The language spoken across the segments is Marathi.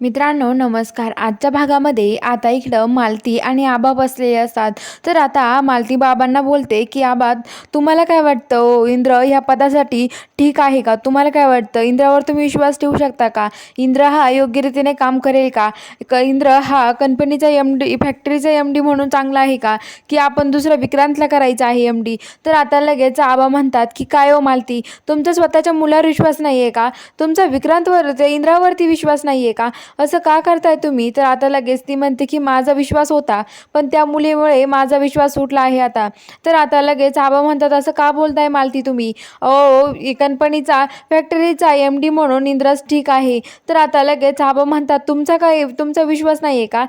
मित्रांनो नमस्कार. आजच्या भागामध्ये आता इकडं मालती आणि आबा बसलेले असतात. तर आता मालती बाबांना बोलते की आबा तुम्हाला काय वाटतं? ओ इंद्र ह्या पदासाठी ठीक आहे का? तुम्हाला काय वाटतं? इंद्रावर तुम्ही विश्वास ठेवू शकता का? इंद्र हा योग्य रीतीने काम करेल का? क इंद्र हा कंपनीचा एम डी फॅक्टरीचा एम डी म्हणून चांगला आहे का? की आपण दुसरा विक्रांतला करायचा आहे एम डी तर आता लगेच आबा म्हणतात की काय हो मालती? तुमचा स्वतःच्या मुलावर विश्वास नाही आहे का? तुमचा विक्रांतवर ते इंद्रावरती विश्वास नाही आहे का? असं का करताय तुम्ही? तर आता लगेच ती म्हणते की माझा विश्वास होता पण त्या मुलीमुळे माझा विश्वास सुटला आहे आता. तर आता लगेच आबा म्हणतात असं का बोलताय मालती तुम्ही? ओ कंपनीचा फॅक्टरीचा एम डी म्हणून इंद्रस ठीक आहे. तर आता लगेच आबा म्हणतात तुमचा काय तुमचा विश्वास नाही आहे का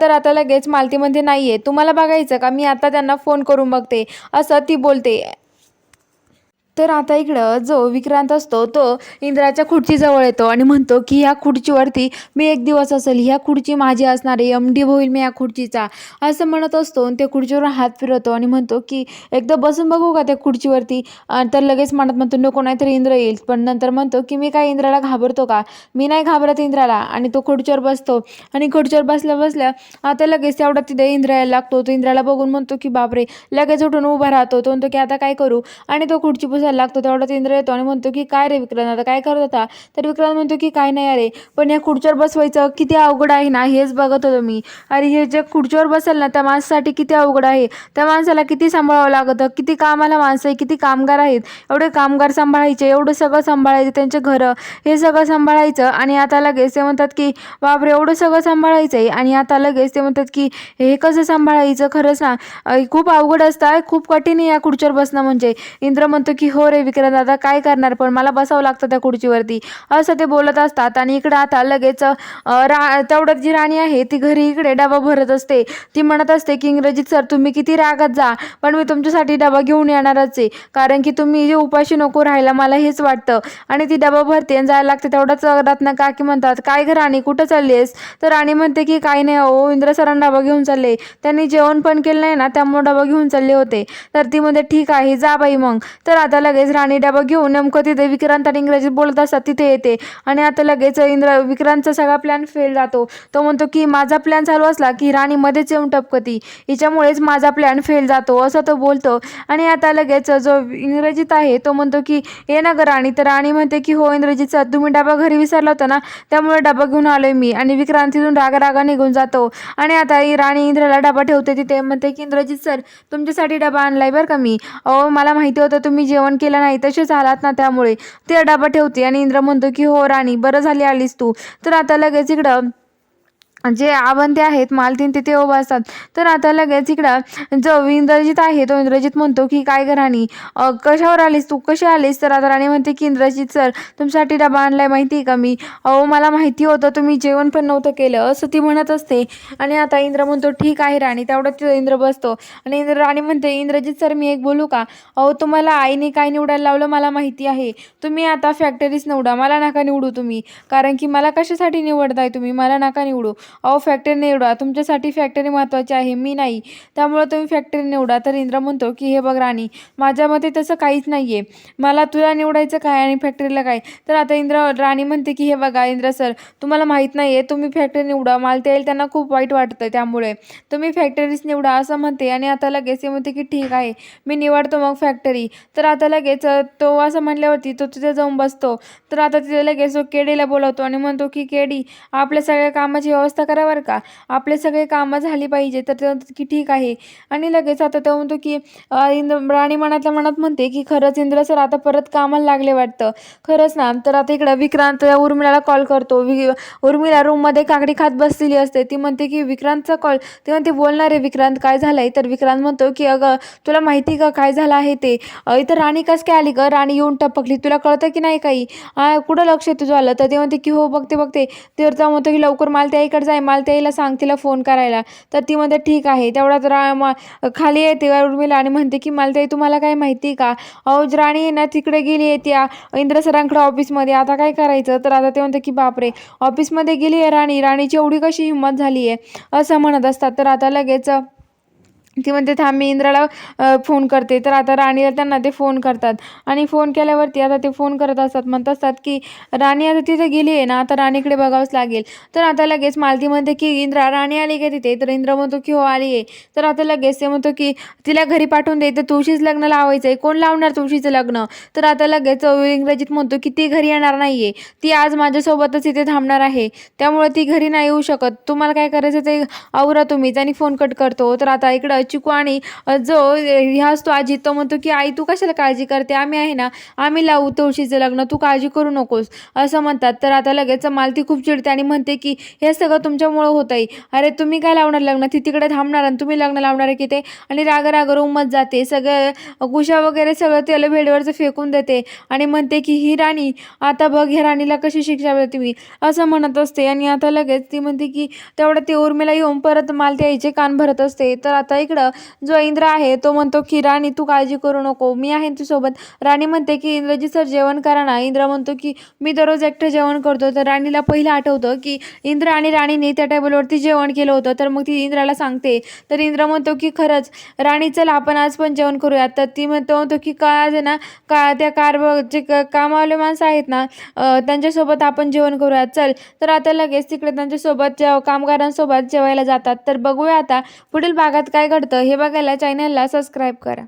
तर आता लगेच मालती म्हणते नाही आहे तुम्हाला बघायचं का? मी आता त्यांना फोन करून बघते. असं ती बोलते. तर आता इकडं जो विक्रांत असतो तो इंद्राच्या खुर्चीजवळ येतो आणि म्हणतो की ह्या खुर्चीवरती मी एक दिवस असेल ह्या खुर्ची माझी असणार आहे एम डी होईल मी या खुर्चीचा. असं म्हणत असतो आणि त्या खुर्चीवर हात फिरवतो आणि म्हणतो की एकदा बसून बघू का त्या खुर्चीवरती? तर लगेच म्हणत म्हणतो नको नाहीतरी इंद्र येईल. पण नंतर म्हणतो की मी काय इंद्राला घाबरतो का? मी नाही घाबरत इंद्राला. आणि तो खुर्चीवर बसतो आणि खुर्चीवर बसल्या बसल्या आता लगेच तेवढा तिथे इंद्र यायला लागतो. तो इंद्राला बघून म्हणतो की बापरे लगेच उठून उभा राहतो. तो म्हणतो की आता काय करू? आणि तो खुर्ची पुसायला लागतो तेवढाच इंद्र येतो आणि म्हणतो की काय रे विक्रांत आता काय करत होता? तर विक्रांत म्हणतो की काय नाही अरे पण या खुर्चीवर बसवायचं किती अवघड आहे ना हेच बघत होतो मी. अरे हे जे खुर्चीवर बसेल ना त्या माणसासाठी किती अवघड आहे. त्या माणसाला किती सांभाळावं लागतं किती कामाला माणसं आहे किती कामगार आहेत. एवढे कामगार सांभाळायचे एवढं सगळं सांभाळायचं त्यांचे घरं. हे सगळं सांभाळायचं आणि आता लगेच ते म्हणतात की बापरे एवढं सगळं सांभाळायचं आहे आणि आता लगेच ते म्हणतात की हे कसं सांभाळायचं? खरंच ना खूप अवघड असतं खूप कठीण आहे या खुर्चीवर बसणं म्हणजे. इंद्र म्हणतो की हो, हो रे विक्रांत दादा काय करणार? पण मला बसावं लागतं त्या खुर्चीवरती. असं ते बोलत असतात आणि इकडं आता लगेच रा तेवढ्यात जी राणी आहे ती घरी इकडे डबा भरत असते. ती म्हणत असते की इंग्रजीत सर तुम्ही किती रागात जा पण मी तुमच्यासाठी डबा घेऊन येणारच आहे. कारण की तुम्ही जे उपाशी नको राहायला मला हेच वाटतं. आणि ती डबा भरते आणि जायला लागते. तेवढंच रत्न काकी म्हणतात काय घर राणी कुठं चालली आहेस तर राणी म्हणते की काय नाही ओ इंद्र सरांना डबा घेऊन चालले. त्यांनी जेवण पण केलं नाही ना त्यामुळे डबा घेऊन चालले होते. तर ती म्हणते ठीक आहे जा बाई मग. तर आता लगेच राणी डबा घेऊन नेमकं तिथे विक्रांत आणि इंग्रजीत बोलत असतात तिथे येते. आणि आता लगेच इंद्र विक्रांतचा सगळा प्लॅन फेल जातो. तो म्हणतो की माझा प्लॅन चालू असला की राणी मध्येच येऊन टपकती. हिच्यामुळेच माझा प्लॅन फेल जातो असं तो बोलतो. आणि आता लगेच जो इंग्रजीत आहे तो म्हणतो की ये ना ग राणी. तर राणी म्हणते की हो इंद्रजीत सर तुम्ही डबा घरी विसरला होता ना त्यामुळे डबा घेऊन आलोय मी. आणि विक्रांत तिथून रागा रागा निघून जातो. आणि आता राणी इंद्राला डबा ठेवते तिथे. म्हणते की इंद्रजीत सर तुमच्यासाठी डबा आणलाय बरं का मी? अहो मला माहिती होतं तुम्ही जेवण केलं नाही तसेच झालात ना त्यामुळे. ते डबा ठेवते आणि इंद्र म्हणतो की हो राणी बरं झाली आलीस तू. तर आता लगेच इकडं जे आवंते आहेत मालतीन तिथे उभा असतात. तर आता लगेच इकडं जो इंद्रजित आहे तो इंद्रजित म्हणतो की काय ग राणी कशावर आलीस तू? कशी आलीस? तर आता राणी म्हणते की इंद्रजित सर तुमच्यासाठी डबा आणलाय माहिती आहे का मी? अहो मला माहिती होतं तुम्ही जेवण पण नव्हतं केलं असं ती म्हणत असते. आणि आता इंद्र म्हणतो ठीक आहे राणी तेवढं इंद्र बसतो. आणि इंद्र राणी म्हणते इंद्रजित सर मी एक बोलू का? अहो तुम्हाला आईने काय निवडायला लावलं मला माहिती आहे. तुम्ही आता फॅक्टरीच निवडा मला नका निवडू तुम्ही. कारण की मला कशासाठी निवडताय तुम्ही? मला नका निवडू. अहो फॅक्टरी निवडा. तुमच्यासाठी फॅक्टरी महत्त्वाची आहे मी नाही. त्यामुळं तुम्ही फॅक्टरी निवडा. तर इंद्र म्हणतो की हे बघ राणी माझ्या मते तसं काहीच नाही आहे मला तुला निवडायचं काय आणि फॅक्टरीला काय? तर आता इंद्र राणी म्हणते की हे बघा इंद्र सर तुम्हाला माहीत नाही आहे तुम्ही फॅक्टरी निवडा. मला ते त्यांना खूप वाईट वाटतं त्यामुळे. तुम्ही फॅक्टरीच निवडा असं म्हणते. आणि आता लगेच ते म्हणते की ठीक आहे मी निवडतो मग फॅक्टरी तर आता लगेच तो असं म्हणल्यावरती तो तिथे जाऊन बसतो. तर आता तिथे लगेच तो केडीला बोलवतो आणि म्हणतो की केडी आपल्या सगळ्या कामाची व्यवस्था करा बरं का. आपले सगळे कामं झाली पाहिजे तर ते म्हणतात की ठीक आहे. आणि लगेच आता तो म्हणतो की इंद्र राणी मनातल्या मनात म्हणते की खरंच इंद्र सर आता परत कामाला लागले वाटतं. खरंच ना तर आता इकडं विक्रांत उर्मिलाला कॉल करतो. वि उर्मिला रूममध्ये काकडी खात बसलेली असते. ती म्हणते की विक्रांतचा कॉल ती म्हणते बोलणार आहे विक्रांत काय झालं आहे तर विक्रांत म्हणतो की अगं तुला माहिती का काय झालं आहे ते? इथं राणी कस काय आली गं? राणी येऊन टपकली. तुला कळतं की नाही काही? कुठं लक्ष तुझं आलं? तर ते म्हणते की हो बघते बघते. तर म्हणतो की लवकर मला त्या इकडे जाय मला त्याला सांग तिला फोन करायला. तर ती म्हणते ठीक आहे. तेवढ्यात रा म- खाली येते उर्मिला आणि म्हणते की मला ताई तुम्हाला काय माहिती का? अहो राणी आहे ना तिकडे गेली आहे त्या इंद्र सरांकडे ऑफिसमध्ये आता काय करायचं? तर आता ते म्हणते की बापरे ऑफिसमध्ये गेली आहे राणी. राणीची एवढी कशी हिंमत झाली आहे? असं म्हणत असतात. तर आता लगेच ती म्हणते थांब मी इंद्राला फोन करते. तर आता राणीला त्यांना ते फोन करतात. आणि फोन केल्यावरती आता ते फोन करत असतात म्हणत असतात की राणी आता तिथे गेली आहे ना आता राणीकडे बघावंच लागेल. तर आता लगेच मालती म्हणते की इंद्रा राणी आली का तिथे? तर इंद्र म्हणतो की हो आली आहे. तर आता लगेच ते म्हणतो की तिला घरी पाठवून दे तर तुळशीच लग्न लावायचं आहे कोण लावणार तुळशीचं लग्न? तर आता लगेच इंग्रजीत म्हणतो की ती घरी येणार नाही आहे ती आज माझ्यासोबतच इथे थांबणार आहे. त्यामुळे ती घरी नाही येऊ शकत. तुम्हाला काय करायचं ते आवरा तुम्हीच आणि फोन कट करतो. तर आता इकडं चिकू आणि जो ह्या असतो आजी तो म्हणतो की आई तू कशाला काळजी करते? आम्ही आहे ना आम्ही लावू तुळशीचं लग्न तू काळजी करू नकोस. असं म्हणतात. तर आता लगेच मालती खूप चिडते आणि म्हणते की हे सगळं तुमच्यामुळं होत आहे. अरे तुम्ही काय लावणार लग्न? ती तिकडे थांबणार आणि तुम्ही लग्न लावणार आहे की ते आणि राग राग उमत जाते. सगळं गुशा वगैरे सगळं त्याला भेडवरचं फेकून देते आणि म्हणते की ही राणी आता बघ ह्या राणीला कशी शिक्षा मिळते मी. असं म्हणत असते आणि आता लगेच ती म्हणते की तेवढं ते उर्मिला येऊन परत मालती आईचे कान भरत असते. तर आता इकडं जो इंद्र आहे तो म्हणतो की राणी तू काळजी करू नको. मी आहे तुझ्यासोबत. राणी म्हणते की इंद्रजी सर जेवण करा ना. इंद्र म्हणतो की मी दररोज एकटं जेवण करतो. तर राणीला पहिलं आठवतं की इंद्र आणि राणीने त्या टेबलवरती जेवण केलं होतं. तर मग ती इंद्राला सांगते. तर इंद्र म्हणतो की खरंच राणी चल आपण आज पण जेवण करूयात. तर ती म्हणतो म्हणतो की का आज आहे ना का त्या कार जे कामावले माणसं आहेत ना त्यांच्यासोबत आपण जेवण करूयात. चल. तर आता लगेच तिकडे त्यांच्यासोबत जेव कामगारांसोबत जेवायला जातात. तर बघूया आता पुढील भागात काय घडतं हे बघायला चॅनलला सबस्क्राईब करा.